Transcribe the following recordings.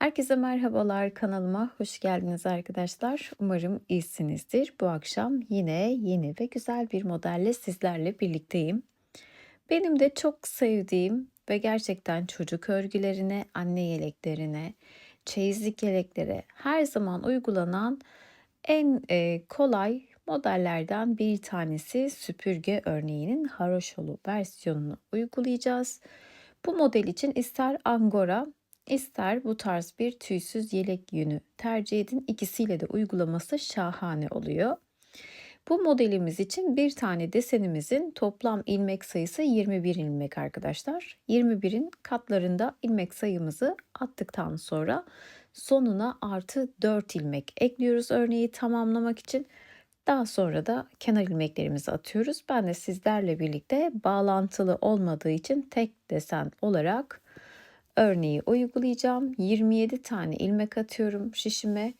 Herkese merhabalar kanalıma hoş geldiniz arkadaşlar. Umarım iyisinizdir. Bu akşam yine yeni ve güzel bir modelle sizlerle birlikteyim. Benim de çok sevdiğim ve gerçekten çocuk örgülerine, anne yeleklerine, çeyizlik yeleklere her zaman uygulanan en e, kolay modellerden bir tanesi süpürge örneğinin haroşolu versiyonunu uygulayacağız. Bu model için ister angora ister bu tarz bir tüysüz yelek yünü tercih edin. İkisiyle de uygulaması şahane oluyor. Bu modelimiz için bir tane desenimizin toplam ilmek sayısı 21 ilmek arkadaşlar. 21'in katlarında ilmek sayımızı attıktan sonra sonuna artı 4 ilmek ekliyoruz örneği tamamlamak için. Daha sonra da kenar ilmeklerimizi atıyoruz. Ben de sizlerle birlikte bağlantılı olmadığı için tek desen olarak örneği uygulayacağım. 27 tane ilmek atıyorum şişime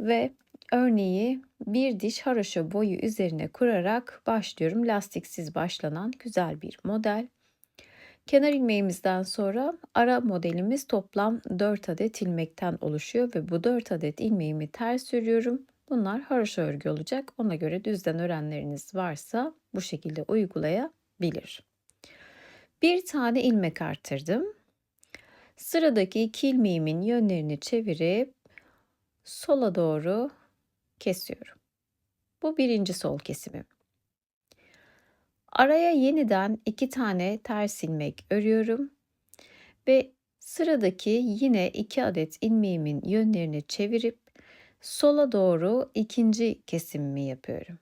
ve örneği bir diş haroşa boyu üzerine kurarak başlıyorum. Lastiksiz başlanan güzel bir model. Kenar ilmeğimizden sonra ara modelimiz toplam 4 adet ilmekten oluşuyor ve bu 4 adet ilmeğimi ters örüyorum. Bunlar haroşa örgü olacak. Ona göre düzden örenleriniz varsa bu şekilde uygulayabilir. Bir tane ilmek arttırdım. Sıradaki iki ilmeğimin yönlerini çevirip sola doğru kesiyorum. Bu birinci sol kesimim. Araya yeniden iki tane ters ilmek örüyorum ve sıradaki yine iki adet ilmeğimin yönlerini çevirip sola doğru ikinci kesimimi yapıyorum.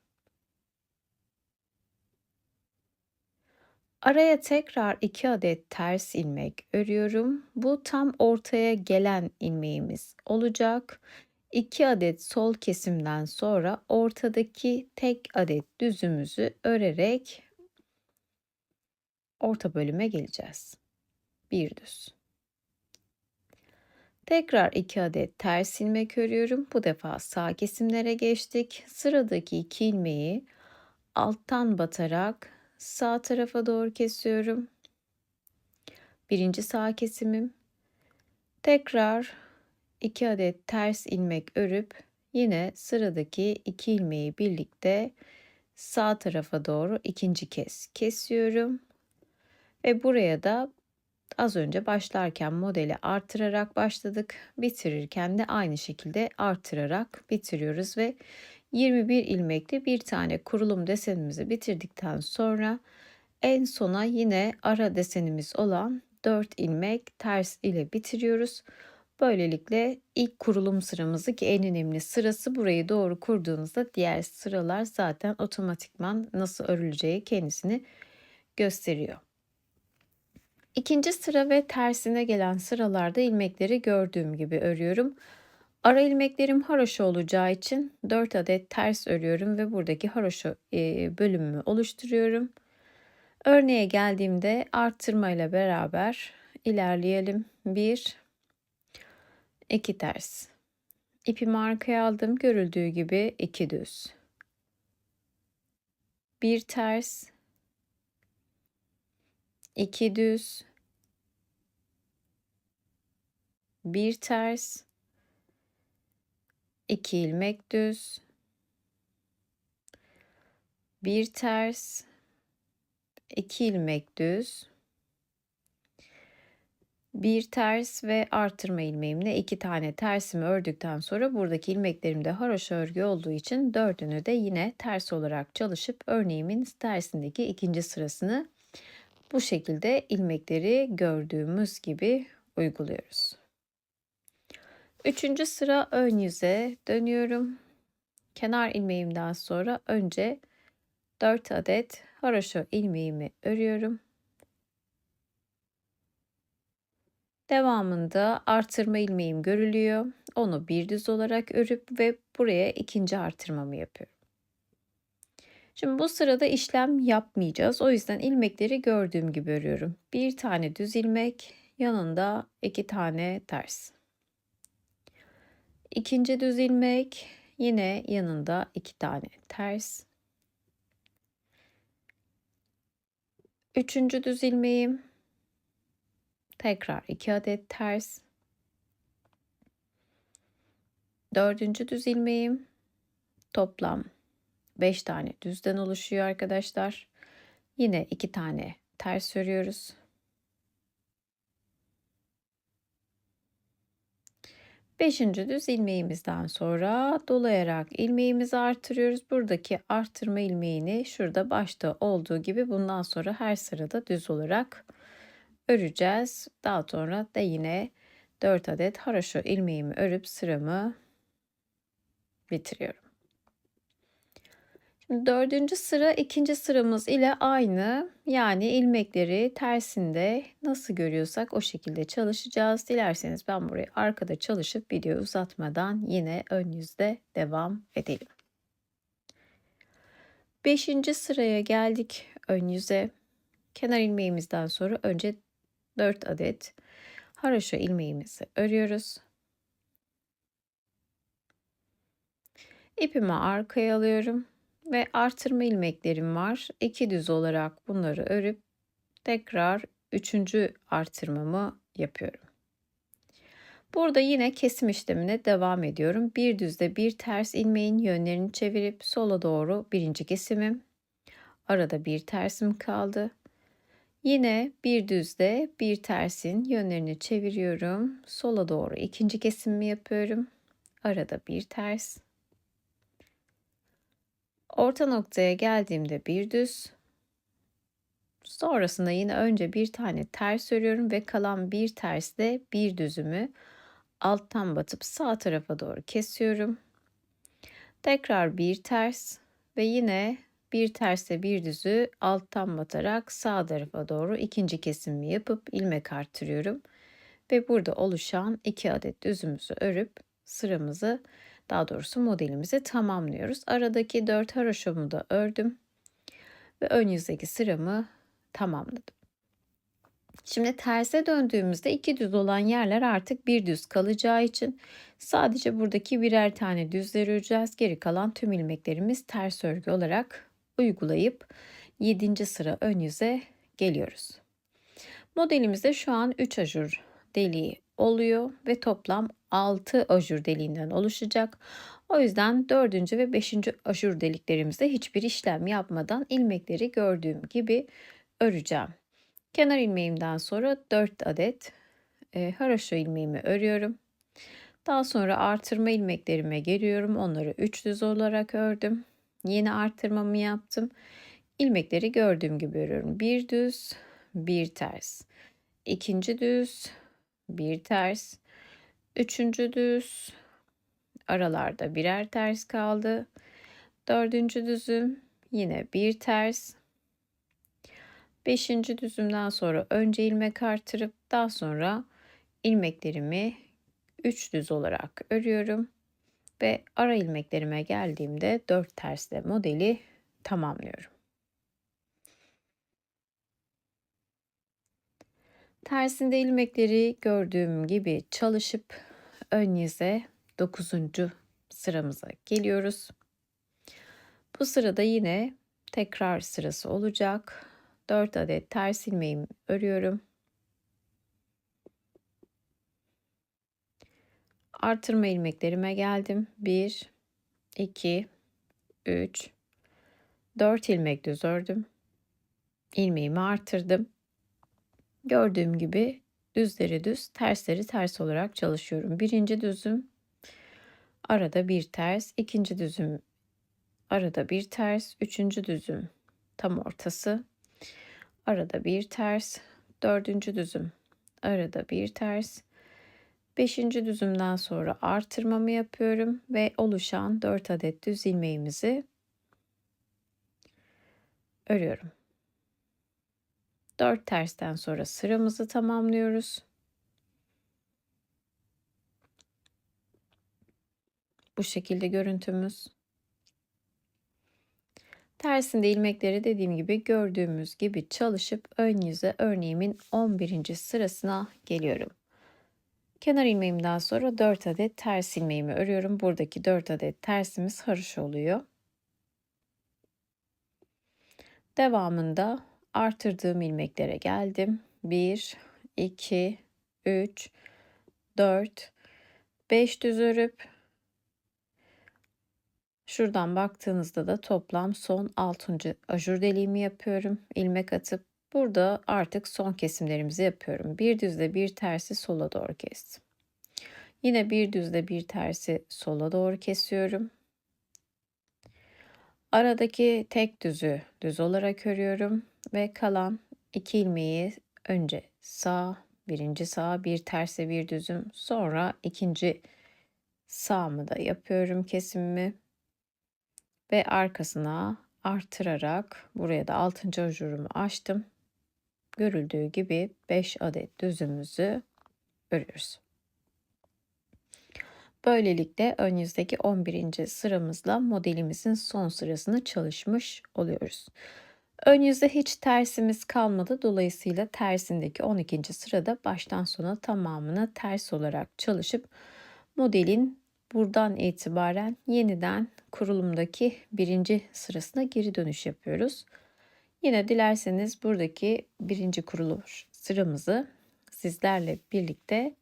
Araya tekrar 2 adet ters ilmek örüyorum. Bu tam ortaya gelen ilmeğimiz olacak. 2 adet sol kesimden sonra ortadaki tek adet düzümüzü örerek orta bölüme geleceğiz. Bir düz. Tekrar 2 adet ters ilmek örüyorum. Bu defa sağ kesimlere geçtik. Sıradaki 2 ilmeği alttan batarak sağ tarafa doğru kesiyorum. Birinci sağ kesimim. Tekrar 2 adet ters ilmek örüp yine sıradaki 2 ilmeği birlikte sağ tarafa doğru ikinci kez kesiyorum. Ve buraya da az önce başlarken modeli artırarak başladık. Bitirirken de aynı şekilde artırarak bitiriyoruz ve 21 ilmekli bir tane kurulum desenimizi bitirdikten sonra en sona yine ara desenimiz olan 4 ilmek ters ile bitiriyoruz. Böylelikle ilk kurulum sıramızı ki en önemli sırası burayı doğru kurduğunuzda diğer sıralar zaten otomatikman nasıl örüleceği kendisini gösteriyor. İkinci sıra ve tersine gelen sıralarda ilmekleri gördüğüm gibi örüyorum. Ara ilmeklerim haroşa olacağı için 4 adet ters örüyorum ve buradaki haroşa bölümümü oluşturuyorum. Örneğe geldiğimde arttırma ile beraber ilerleyelim. 1 2 ters. İpimi arkaya aldım. Görüldüğü gibi 2 düz. 1 ters. 2 düz. 1 ters 2 ilmek düz, bir ters, 2 ilmek düz, bir ters ve artırma ilmeğimle iki tane tersimi ördükten sonra buradaki ilmeklerimde haroşa örgü olduğu için dördünü de yine ters olarak çalışıp örneğimin tersindeki ikinci sırasını bu şekilde ilmekleri gördüğümüz gibi uyguluyoruz. Üçüncü sıra ön yüze dönüyorum. Kenar ilmeğimden sonra önce 4 adet haroşa ilmeğimi örüyorum. Devamında artırma ilmeğim görülüyor. Onu bir düz olarak örüp ve buraya ikinci artırmamı yapıyorum. Şimdi bu sırada işlem yapmayacağız. O yüzden ilmekleri gördüğüm gibi örüyorum. Bir tane düz ilmek, yanında iki tane ters. İkinci düz ilmek yine yanında iki tane ters. Üçüncü düz ilmeğim tekrar iki adet ters. Dördüncü düz ilmeğim. Toplam 5 tane düzden oluşuyor arkadaşlar. Yine 2 tane ters örüyoruz. Beşinci düz ilmeğimizden sonra dolayarak ilmeğimizi artırıyoruz. Buradaki artırma ilmeğini şurada başta olduğu gibi bundan sonra her sırada düz olarak öreceğiz. Daha sonra da yine 4 adet haraşo ilmeğimi örüp sıramı bitiriyorum. Dördüncü sıra ikinci sıramız ile aynı. Yani ilmekleri tersinde nasıl görüyorsak o şekilde çalışacağız. Dilerseniz ben burayı arkada çalışıp videoyu uzatmadan yine ön yüzde devam edelim. Beşinci sıraya geldik ön yüze. Kenar ilmeğimizden sonra önce 4 adet haraşo ilmeğimizi örüyoruz. İpimi arkaya alıyorum ve artırma ilmeklerim var. İki düz olarak bunları örüp tekrar üçüncü artırmamı yapıyorum. Burada yine kesim işlemine devam ediyorum. Bir düzde bir ters ilmeğin yönlerini çevirip sola doğru birinci kesimim. Arada bir tersim kaldı. Yine bir düzde bir tersin yönlerini çeviriyorum. Sola doğru ikinci kesimimi yapıyorum. Arada bir ters. Orta noktaya geldiğimde bir düz. Sonrasında yine önce bir tane ters örüyorum ve kalan bir tersle bir düzümü alttan batıp sağ tarafa doğru kesiyorum. Tekrar bir ters ve yine bir tersle bir düzü alttan batarak sağ tarafa doğru ikinci kesimi yapıp ilmek artırıyorum. Ve burada oluşan iki adet düzümüzü örüp sıramızı daha doğrusu modelimizi tamamlıyoruz. Aradaki 4 haroşomu da ördüm ve ön yüzdeki sıramı tamamladım. Şimdi terse döndüğümüzde iki düz olan yerler artık bir düz kalacağı için sadece buradaki birer tane düzler öreceğiz. Geri kalan tüm ilmeklerimiz ters örgü olarak uygulayıp 7. sıra ön yüze geliyoruz. Modelimizde şu an 3 ajur deliği oluyor ve toplam 6 ajur deliğinden oluşacak. O yüzden 4. ve 5. ajur deliklerimizde hiçbir işlem yapmadan ilmekleri gördüğüm gibi öreceğim. Kenar ilmeğimden sonra 4 adet e, haraşo ilmeğimi örüyorum. Daha sonra artırma ilmeklerime geliyorum. Onları 3 düz olarak ördüm. Yeni artırmamı yaptım. İlmekleri gördüğüm gibi örüyorum. Bir düz, bir ters. İkinci düz, bir ters, üçüncü düz, aralarda birer ters kaldı. Dördüncü düzüm yine bir ters. Beşinci düzümden sonra önce ilmek artırıp daha sonra ilmeklerimi üç düz olarak örüyorum ve ara ilmeklerime geldiğimde dört tersle modeli tamamlıyorum. Tersinde ilmekleri gördüğüm gibi çalışıp ön yüze 9. sıramıza geliyoruz. Bu sırada yine tekrar sırası olacak. 4 adet ters ilmeğimi örüyorum. Artırma ilmeklerime geldim. 1 2 3 4 ilmek düz ördüm. İlmeğimi artırdım. Gördüğüm gibi düzleri düz, tersleri ters olarak çalışıyorum. Birinci düzüm arada bir ters, ikinci düzüm arada bir ters, üçüncü düzüm tam ortası, arada bir ters, dördüncü düzüm arada bir ters, beşinci düzümden sonra artırmamı yapıyorum ve oluşan dört adet düz ilmeğimizi örüyorum. 4 tersten sonra sıramızı tamamlıyoruz. Bu şekilde görüntümüz. Tersinde ilmekleri dediğim gibi gördüğümüz gibi çalışıp ön yüze örneğimin 11. sırasına geliyorum. Kenar ilmeğimden sonra 4 adet ters ilmeğimi örüyorum. Buradaki 4 adet tersimiz haroş oluyor. Devamında artırdığım ilmeklere geldim. 1, 2, 3, 4, 5 düz örüp Şuradan baktığınızda da toplam son 6. ajur deliğimi yapıyorum. ilmek atıp burada artık son kesimlerimizi yapıyorum. Bir düzle bir tersi sola doğru kestim. Yine bir düzle bir tersi sola doğru kesiyorum. Aradaki tek düzü düz olarak örüyorum ve kalan iki ilmeği önce sağ, birinci sağ, bir terse bir düzüm, sonra ikinci sağımı da yapıyorum kesimimi ve arkasına artırarak buraya da 6. ajurumu açtım. Görüldüğü gibi 5 adet düzümüzü örüyoruz. Böylelikle ön yüzdeki 11. sıramızla modelimizin son sırasını çalışmış oluyoruz. Ön yüzde hiç tersimiz kalmadı. Dolayısıyla tersindeki 12. sırada baştan sona tamamını ters olarak çalışıp modelin buradan itibaren yeniden kurulumdaki birinci sırasına geri dönüş yapıyoruz. Yine dilerseniz buradaki birinci kuruluş sıramızı sizlerle birlikte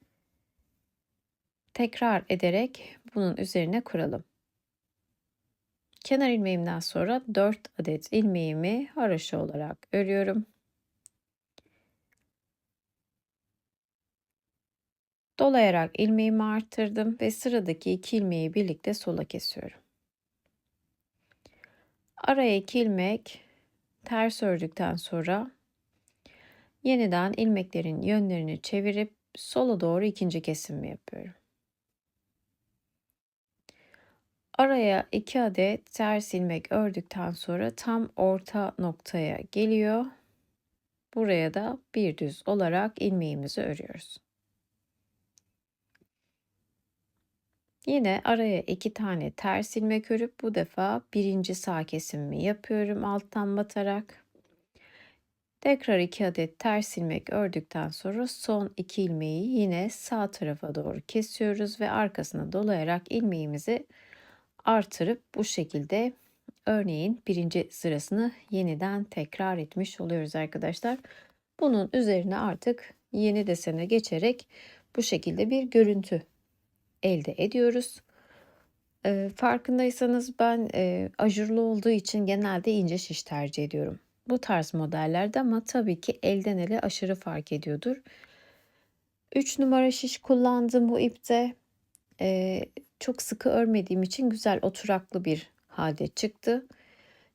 tekrar ederek bunun üzerine kuralım. Kenar ilmeğimden sonra 4 adet ilmeğimi haroşa olarak örüyorum. Dolayarak ilmeğimi arttırdım ve sıradaki iki ilmeği birlikte sola kesiyorum. Araya iki ilmek ters ördükten sonra yeniden ilmeklerin yönlerini çevirip sola doğru ikinci kesimimi yapıyorum. Araya 2 adet ters ilmek ördükten sonra tam orta noktaya geliyor. Buraya da bir düz olarak ilmeğimizi örüyoruz. Yine araya iki tane ters ilmek örüp bu defa birinci sağ kesimimi yapıyorum alttan batarak. Tekrar iki adet ters ilmek ördükten sonra son iki ilmeği yine sağ tarafa doğru kesiyoruz ve arkasına dolayarak ilmeğimizi artırıp bu şekilde örneğin birinci sırasını yeniden tekrar etmiş oluyoruz arkadaşlar. Bunun üzerine artık yeni desene geçerek bu şekilde bir görüntü elde ediyoruz. E, farkındaysanız ben e, ajurlu olduğu için genelde ince şiş tercih ediyorum. Bu tarz modellerde ama tabii ki elden ele aşırı fark ediyordur. 3 numara şiş kullandım bu ipte. E, çok sıkı örmediğim için güzel oturaklı bir halde çıktı.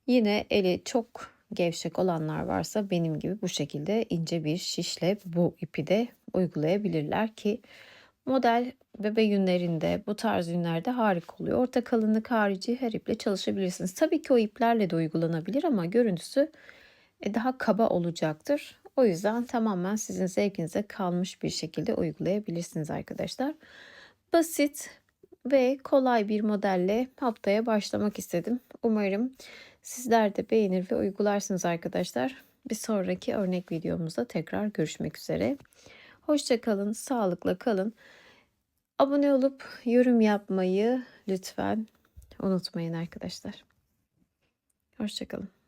Yine eli çok gevşek olanlar varsa benim gibi bu şekilde ince bir şişle bu ipi de uygulayabilirler ki model bebe yünlerinde bu tarz yünlerde harika oluyor. Orta kalınlık harici her iple çalışabilirsiniz. Tabii ki o iplerle de uygulanabilir ama görüntüsü e, daha kaba olacaktır. O yüzden tamamen sizin zevkinize kalmış bir şekilde uygulayabilirsiniz arkadaşlar. Basit ve kolay bir modelle haftaya başlamak istedim. Umarım sizler de beğenir ve uygularsınız arkadaşlar. Bir sonraki örnek videomuzda tekrar görüşmek üzere. Hoşçakalın, sağlıkla kalın. Abone olup yorum yapmayı lütfen unutmayın arkadaşlar. Hoşçakalın.